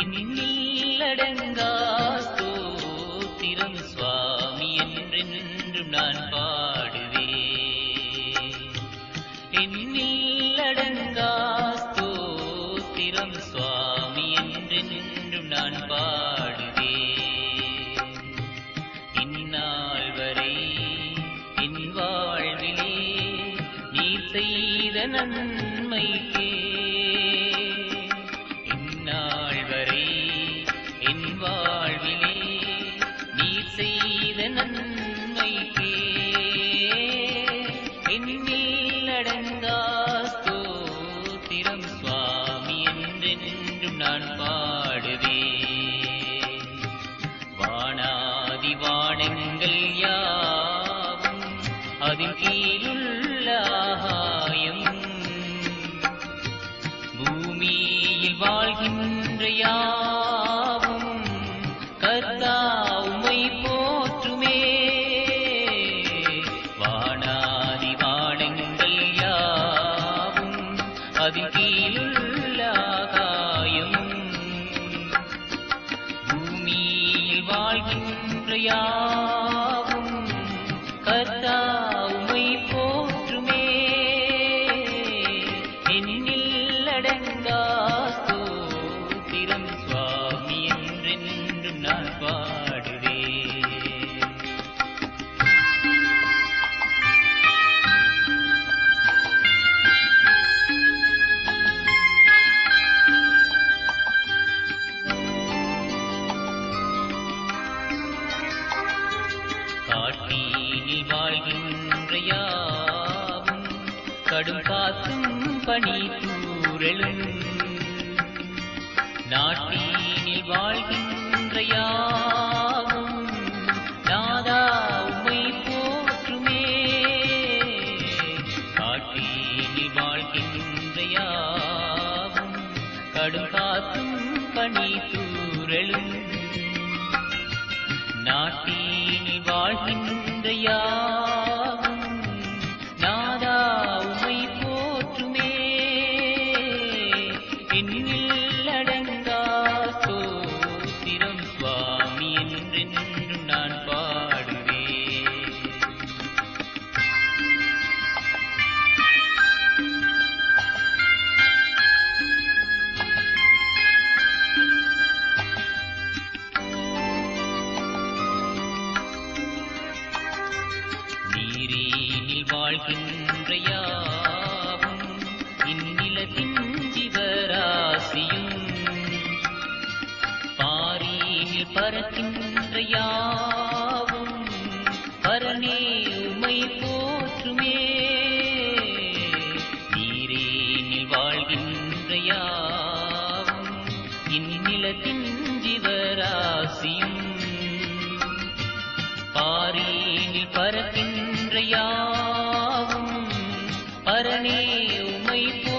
எண்ணில்லடங்கா ஸ்தோத்திரம் சுவாமி என்றென்றும் நான் பாடுவேன் எண்ணில்லடங்கா ஸ்தோத்திரம் சுவாமி என்றென்றும் நான் பாடுவேன் இந்நாள் வரை என் வாழ்விலே நீர் செய்த நன்மைக்கே அதின் கீழுள்ள ஆகாயம். பூமியில் வாழ்கின்ற யாவும் கர்த்தா உமை போற்றுமே. வானாதி வானங்கள் யாவும் அதின் கீழுள்ள ஆகாயம். பூமியில் வாழ்கின்ற யாவும் காட்டீனில் வாழ்கின்ற யாவும் கடும் காத்தும் பனி தூரலும் நாட்டீனில் வாழ்கின்ற யாவும் நாதா உமை போற்றுமே. காட்டீனில் வாழ்கின்ற யாவும் கடும் காத்தும் பனி தூரலும் நாட்டினில் வாழ்கின்ற யாவும் வாழ்கின்றையாவும் இந்நிலத்தின் ஜீவராசியும் பாரியில் பறக்கின்றையாவும் பரனே உமை போற்றுமே. நீரேனில் வாழ்கின்றையாவும் இந்நிலத்தின் ஜீவராசியும் பாரியில் பறக்கின்றையா தாரணி உமை போ